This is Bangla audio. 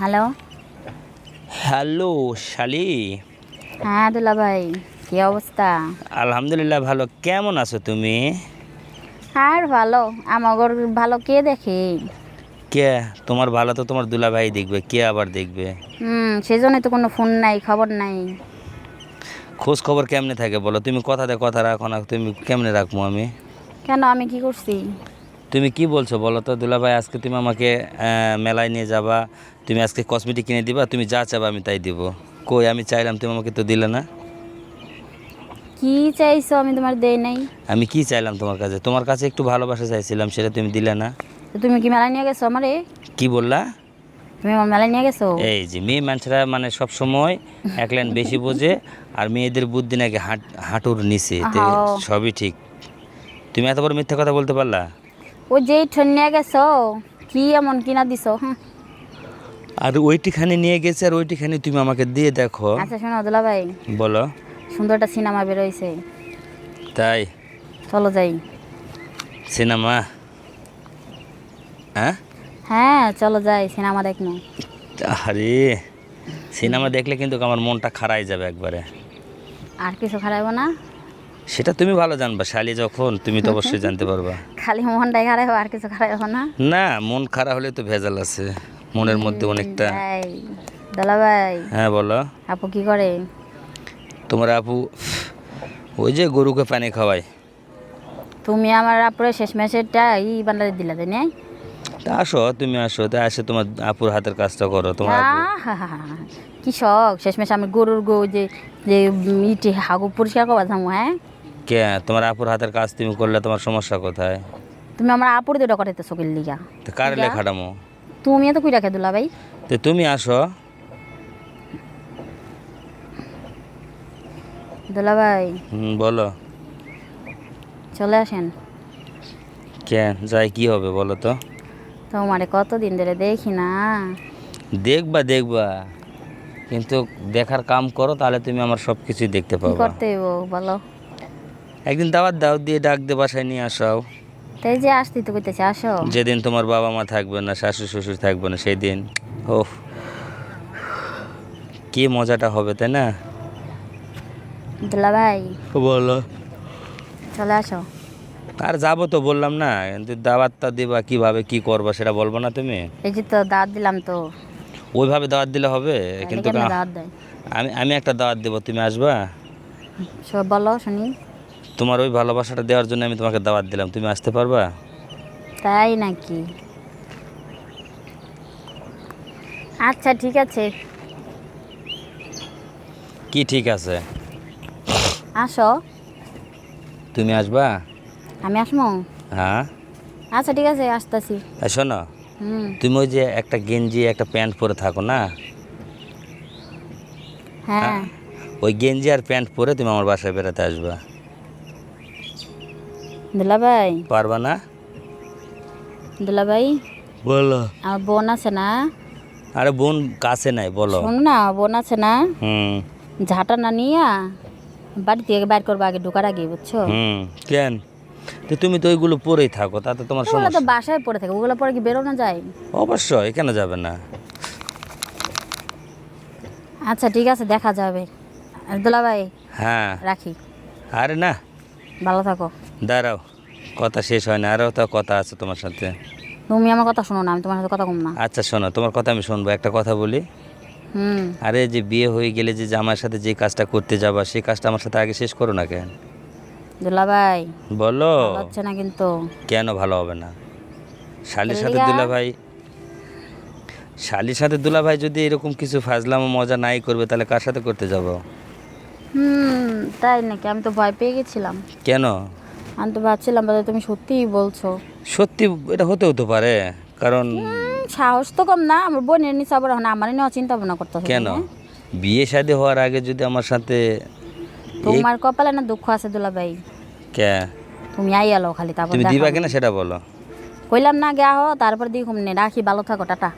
হ্যালো? হ্যালো শালি। হ্যাঁ দুলা ভাই কি অবস্থা? আলহামদুলিল্লাহ ভালো। কেমন আছো তুমি? আর ভালো। আমার ভালো কে দেখে? কে? তোমার ভালো তো তোমার দুলা ভাই দেখবে কে আবার দেখবে? হুম সেজন্য তো কোনো ফোন নাই খবর নাই। খোঁজ খবর কেমনে থাকে বলো? তুমি কথাতে কথা রাখো না তুমি কেমনে রাখব আমি? কেন আমি কি করছি? তুমি কি বলছো? বলো তো দুলা ভাই আজকে তুমি আমাকে মেলায় নিয়ে যাবা তুমি আজকে কসমেটিক কিনে দিবা তুমি যা চাবা আমি তাই দিব। কই আমি চাইলাম তুমি আমাকে তো দিলে না। কি চাইছো আমি তোমার দেই নাই? আমি কি চাইলাম তোমার কাছে? তোমার কাছে একটু ভালোবাসা চাইছিলাম সেটা তুমি দিলে না। তুমি কি মেলায় নিয়ে গেছো আমারে? কি বললা? তুমি আমার মেলায় নিয়ে গেছো? এই যে মেয়ে মানুষরা মানে সব সময় এক লাইন বেশি বোঝে আর মেয়েদের বুদ্ধি নাকি হাঁটুর নিচে সবই ঠিক। তুমি এত বড় মিথ্যা কথা বলতে পারলা? ওই যেই ঠন নিয়ে গেছো কি এমন কিনা দিছো। আর ওইটিখানে নিয়ে গেছে আর ওইটিখানে তুমি আমাকে দিয়ে দেখো। আচ্ছা শোনো দুলা ভাই। বলো। সুন্দর একটা সিনেমা বেরোইছে। তাই? চলো যাই। সিনেমা? হ্যাঁ? হ্যাঁ চলো যাই সিনেমা দেখনো আরে সিনেমা দেখলে কিন্তু আমার মনটা খারাই যাবে একবারে। আর কিছু খারাপ না। সেটা তুমি ভালো জানবা শালি যখন তুমি তো অবশ্যই জানতে পারবা। খালি মনটাই খারাপ আর কিছু খারাপ না। না মন খারাপ হলে তো ভেজাল আছে। মনের মধ্যে অনেকটা দুলা ভাই। হ্যাঁ বলো। আপু কি করে? তোমার আপু ওই যে গরুকে পানি খাওয়ায়। তুমি আমার আপুরে শেষ ম্যাচেরটা ই বান্ডারে দিলা তাই না? তা আসো তুমি আসো তা আসে তোমার আপুর হাতের কাজটা করো তোমার। কি শখ শেষ ম্যাচ আমি গরুর গো যে যে ইটি হাগু পরিষ্কার করবা যাব হ্যাঁ? কে তোমার আপুর হাতের কাজ তুমি করলে তোমার সমস্যা কোথায়? তুমি আমার আপুর দুটো করাইতে চোখের লিগা। তো কার লেখাটামো তুমি তো কুই রাখে দুলা ভাই। তো তুমি আসো। দুলা ভাই। হুম, বলো। চলে আসেন। কে যাই কি হবে বলো তো? তোমারে কতদিন ধরে দেখি না। দেখবা দেখবা। কিন্তু দেখার কাম করো তাহলে তুমি আমার সব কিছুই দেখতে পাবা। করতে বলো। একদিন দাওয়াত দাও দিয়ে ডাক দিয়ে বাসায় নিয়ে আসাও। তাই যে আসতে তো কইতেছে আসো। যেদিন তোমার বাবা মা থাকবে না শাশু শ্বশুর থাকবে না সেই দিন ও কি মজাটা হবে তাই না? দুলা ভাই। বলো। চলে আসো। আর যাব তো বললাম না কিন্তু দাওয়াতটা দিবা কীভাবে কি করবা সেটা বলব না তুমি? এই যে তো দাঁত দিলাম তো। ওইভাবে দাওয়াত দিলে হবে? কিন্তু কেন কা- দাঁত দেয়। আমি আমি একটা দাওয়াত দেবো তুমি আসবা? সব বলো শুনি। তোমার ওই ভালোবাসাটা দেওয়ার জন্য আমি তোমাকে দাওয়াত দিলাম। তুমি আসতে পারবা? তাই নাকি? আচ্ছা ঠিক আছে। কি ঠিক আছে? আসো। তুমি আসবা? আমি আসমো হ্যাঁ। আচ্ছা ঠিক আছে আসতেছি। শোনো হুম। তুমি ওই যে একটা গেঞ্জি একটা প্যান্ট পরে থাকো না? হ্যাঁ? ওই গেঞ্জি আর প্যান্ট পরে তুমি আমার বাসায় বেড়াতে আসবা। দুলা ভাই পারবা না? দুলা ভাই বলো। আমার বোন আছে না? আরে বোন কাছে নাই বলো। শোনো না বোন আছে না? হুম। ঝাঁটা না নিয়া বাড়ি থেকে বাইর করব আগে ঢোকার আগে বুঝছ? হুম কেন? তো তুমি তো ওইগুলো পরেই থাকো তাতে তোমার ওগুলো তো বাসায় পড়ে থাকে ওগুলো পরে কি বেরোনো যায়? অবশ্যই কেন যাবে না? আচ্ছা ঠিক আছে দেখা যাবে। দুলা ভাই হ্যাঁ। রাখি। আরে না ভালো থাকো। দাঁড়াও কথা শেষ হয় না আরও তো কথা আছে তোমার সাথে। তুমি আমার কথা শোনো না আমি তোমার সাথে কথা কম না। আচ্ছা শোনো তোমার কথা আমি শুনব একটা কথা বলি। হুম। আরে যে বিয়ে হয়ে গেলে যে জামাইয়ের সাথে যে কাজটা করতে যাবা সেই কাজটা আমার সাথে আগে শেষ করো না কেন? দুলা ভাই বলো হচ্ছে না কিন্তু। কেন ভালো হবে না? শালির সাথে দুলা ভাই শালির সাথে দুলা ভাই যদি এরকম কিছু ফাজলাম মজা নাই করবে তাহলে কার সাথে করতে যাব? হুম। তাই নাকি? আমি তো ভয় পেয়ে গেছিলাম। কেন? আমি তো ভাবছিলাম বোধহয় তুমি সত্যিই বলছো। সত্যি এটা হতে হতে পারে কারণ সাহস তো কম না আমার বোনের নিচে আবার না আমার নেওয়া চিন্তা ভাবনা করতে হবে কেন? বিয়ে শাদী হওয়ার আগে যদি আমার সাথে তোমার কপালে না দুঃখ আছে দুলা ভাই। কে? তুমি আই আলো খালি তারপর তুমি দিবা কিনা সেটা বলো। কইলাম না গা হো তারপর দিই রাখি ভালো থাকো টাটা।